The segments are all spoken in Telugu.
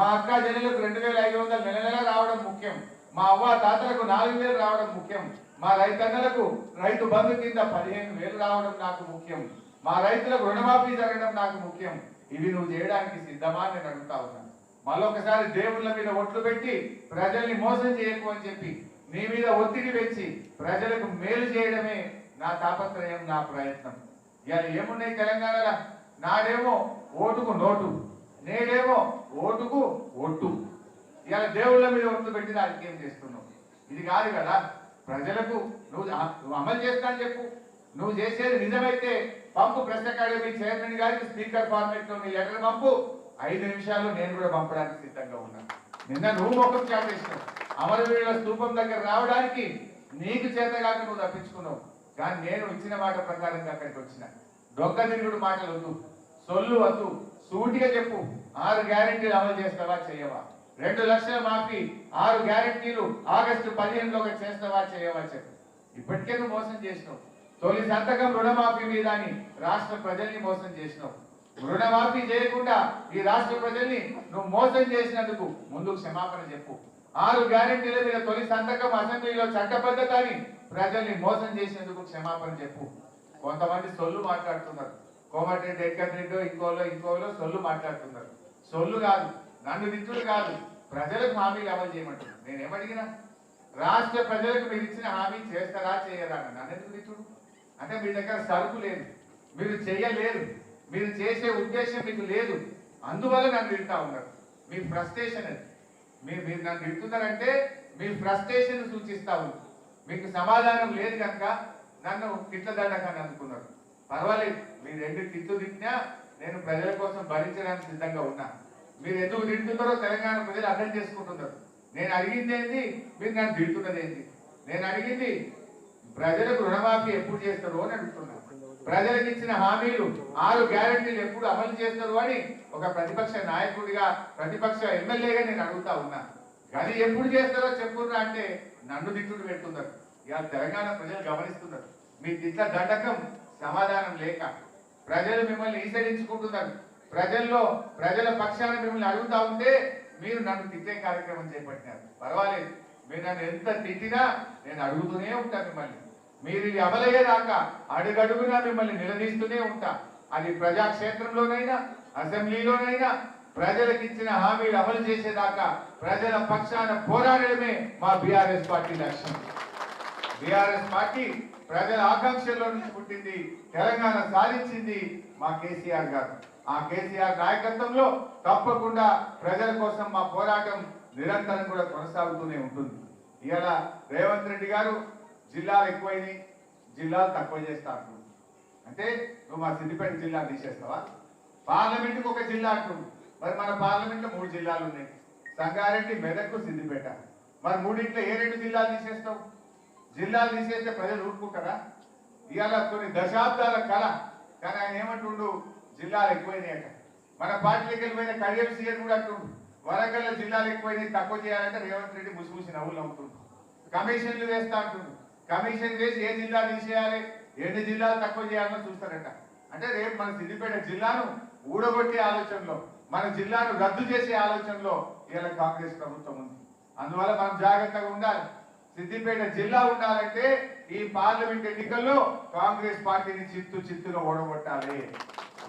మా అక్క చెల్లెలకు రెండు వేల ఐదు వందలు నెల నెల రావడం ముఖ్యం. మా అవ్వ తాతలకు నాలుగు వేలు రావడం ముఖ్యం. మా రైతన్నలకు రైతు బంధు కింద పదిహేను వేలు రావడం నాకు ముఖ్యం. మా రైతులకు రుణమాఫీ జరగడం నాకు ముఖ్యం. ఇవి నువ్వు చేయడానికి సిద్ధమా నేను అడుగుతా ఉన్నాను. మళ్ళొకసారి దేవుళ్ళ మీద ఒట్లు పెట్టి ప్రజల్ని మోసం చేయకు అని చెప్పి నీ మీద ఒత్తిడి పెంచి ప్రజలకు మేలు చేయడమే నా తాపత్రయం నా ప్రయత్నం. ఇవాళ ఏమున్నాయి తెలంగాణలో? నాడేమో ఓటుకు నోటు. నేడేమో ఓటుకు ఒట్టు. ఇవాళ దేవుళ్ళ మీద ఒట్టు పెట్టి రాజకీయం చేస్తున్నావు? ఇది కాదు కదా. ప్రజలకు నువ్వు నువ్వు అమలు చేస్తానని చెప్పు. నువ్వు చేసేది నిజమైతే పంపు ప్రెస్ అకాడమీ చైర్మన్ గారికి స్పీకర్ ఫార్మేట్లో నీ లెటర్ పంపు. ఐదు నిమిషాల్లో నేను కూడా పంపడానికి సిద్ధంగా ఉన్నాను నిన్న నువ్వు ముఖం చాటేసినావు అమరవీరుల స్థూపం దగ్గర రావడానికి నీకు చేతగాక నువ్వు తప్పించుకున్నావు. కానీ నేను ఇచ్చిన మాట ప్రకారంగా అక్కడికి వచ్చిన. దొంగ తిరుగుడు మాటలు వద్దు. సొల్లు వద్దు. సూటిగా చెప్పు. ఆరు గ్యారెంటీలు అమలు చేస్తావా చేయవా? రెండు లక్షల మాఫీ ఆరు గ్యారెంటీలు ఆగస్టు పదిహేనులోగా చేస్తావా చేయవా చెప్పు. ఇప్పటికే నువ్వు మోసం చేసినావు. తొలి సంతకం రుణమాఫీ మీద అని రాష్ట్ర ప్రజల్ని మోసం చేసినావు. రుణమాఫీ చేయకుండా ఈ రాష్ట్ర ప్రజల్ని నువ్వు మోసం చేసినందుకు ముందు క్షమాపణ చెప్పు. ఆరు గ్యారెంటీల మీద తొలి సంతకం అసెంబ్లీలో చట్టబద్ధత అని ప్రజల్ని మోసం చేసినందుకు క్షమాపణ చెప్పు. కొంతమంది సొల్లు మాట్లాడుతున్నారు. కోమటిరెడ్డి వెంకటరెడ్డి ఇంకోలో ఇంకోలో సొల్లు మాట్లాడుతున్నారు. సొల్లు కాదు నన్ను తిట్టుడు కాదు ప్రజలకు హామీలు అమలు చేయమంటారు నేను ఏమడిగినా? రాష్ట్ర ప్రజలకు మీరు ఇచ్చిన హామీ చేస్తారా చేయరా నన్ను ఎందుకు అంటే మీ దగ్గర సరుకు లేదు మీరు చేయలేరు మీరు చేసే ఉద్దేశం మీకు లేదు. అందువల్ల నన్ను తింటా ఉన్నారు. మీ ఫ్రస్ట్రేషన్ అది. మీరు మీరు నన్ను తింటున్నారంటే మీ ఫ్రస్ట్రేషన్ సూచిస్తా ఉంది మీకు సమాధానం లేదు కనుక నన్ను తిట్ల అనుకున్నారు అందుకున్నారు. పర్వాలేదు. మీరు రెండు తిట్టు తిట్టినా నేను ప్రజల కోసం భరించడానికి సిద్ధంగా ఉన్నా. మీరు ఎందుకు తింటున్నారో తెలంగాణ ప్రజలు అర్థం చేసుకుంటున్నారు. నేను అడిగింది ఏంటి మీరు నన్ను తిడుతున్నది ఏంటి నేను అడిగింది ప్రజలకు రుణమాఫీ ఎప్పుడు చేస్తారు అని అడుగుతున్నాను ప్రజలకు ఇచ్చిన హామీలు ఆరు గ్యారెంటీలు ఎప్పుడు అమలు చేస్తారు అని ఒక ప్రతిపక్ష నాయకుడిగా ప్రతిపక్ష ఎమ్మెల్యేగా నేను అడుగుతా ఉన్నా. కానీ ఎప్పుడు చేస్తారో చెప్పున్నా అంటే నన్ను దిట్టుడు పెడుతున్నారు. ఇలా తెలంగాణ ప్రజలు గమనిస్తున్నారు. మీ తిట్ల దండకం సమాధానం లేక ప్రజలు మిమ్మల్ని ఈసరించుకుంటున్నారు ప్రజల్లో ప్రజల పక్షాన మిమ్మల్ని అడుగుతా ఉంటే మీరు నన్ను తిట్టే కార్యక్రమం చేపట్టినారు. పర్వాలేదు. మీరు నన్ను ఎంత తిట్టినా నేను అడుగుతూనే ఉంటాను మిమ్మల్ని. మీరు ఇది అమలయ్యేదాకా అడుగడుగునా మిమ్మల్ని నిలదీస్తూనే ఉంటా. అది ప్రజాక్షేత్రంలోనైనా అసెంబ్లీలోనైనా ప్రజలకు ఇచ్చిన హామీలు అమలు చేసేదాకా ప్రజల పక్షాన పోరాడడమే మా బీఆర్ఎస్ పార్టీ లక్ష్యం. బీఆర్ఎస్ పార్టీ ప్రజల ఆకాంక్షల్లో నుంచి పుట్టింది తెలంగాణ సాధించింది మా కేసీఆర్ గారు. ఆ కేసీఆర్ నాయకత్వంలో తప్పకుండా ప్రజల కోసం మా పోరాటం నిరంతరం కూడా కొనసాగుతూనే ఉంటుంది. ఇవాళ రేవంత్ రెడ్డి గారు జిల్లాలు ఎక్కువైనాయి జిల్లాలు తక్కువ చేస్తా అంటే నువ్వు మా సిద్దిపేట జిల్లా తీసేస్తావా? పార్లమెంట్కి ఒక జిల్లా అంటుంది మరి మన పార్లమెంట్లో మూడు జిల్లాలు ఉన్నాయి. సంగారెడ్డి మెదక్ సిద్దిపేట. మరి మూడింట్లో ఏ రెండు జిల్లాలు తీసేస్తావు? జిల్లాలు తీసేస్తే ప్రజలు ఊరుకుంటారా? ఇవాళ కొన్ని దశాబ్దాల కళ. కానీ ఆయన ఏమంటుండు? జిల్లాలు ఎక్కువైనాయట మన పార్టీకి వెళ్ళిపోయిన కడియం సీఎం కూడా అంటుండు. వరంగల్ జిల్లాలు ఎక్కువైనాయి తక్కువ చేయాలంటే రేవంత్ రెడ్డి ముసిముసి నవ్వులు నవ్వుతుండు. కమిషన్లు వేస్తా అంటుండు. కమిషన్ వేసి ఏ జిల్లా తీసేయాలి? ఎన్ని జిల్లాలు తక్కువ చేయాలని చూస్తారట. అంటే రేపు మన సిద్దిపేట జిల్లాను ఊడగొట్టే ఆలోచనలో మన జిల్లాను రద్దు చేసే ఆలోచనలో ఇలా కాంగ్రెస్ ప్రభుత్వం ఉంది. అందువల్ల మనం జాగ్రత్తగా ఉండాలి. సిద్దిపేట జిల్లా ఉండాలంటే ఈ పార్లమెంట్ ఎన్నికల్లో కాంగ్రెస్ పార్టీని చిత్తు చిత్తులో ఓడగొట్టాలి.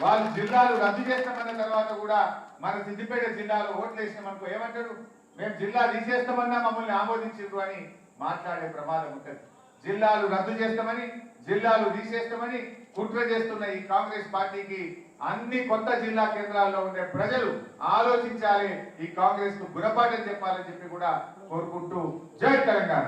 వాళ్ళు జిల్లాలు రద్దు చేస్తామన్న తర్వాత కూడా మన సిద్దిపేట జిల్లాలో ఓట్లు వేసినామనుకో ఏమంటారు? మేము జిల్లా తీసేస్తామన్నా మమ్మల్ని ఆమోదించారు అని మాట్లాడే ప్రమాదం ఉంటుంది. జిల్లాలు రద్దు చేస్తామని జిల్లాలు తీసేస్తామని కుట్ర చేస్తున్న ఈ కాంగ్రెస్ పార్టీకి అన్ని కొత్త జిల్లా కేంద్రాల్లో ఉండే ప్రజలు ఆలోచించాలి ఈ కాంగ్రెస్కు గుణపాఠం చెప్పాలని చెప్పి కూడా కోరుకుంటూ జై తెలంగాణ.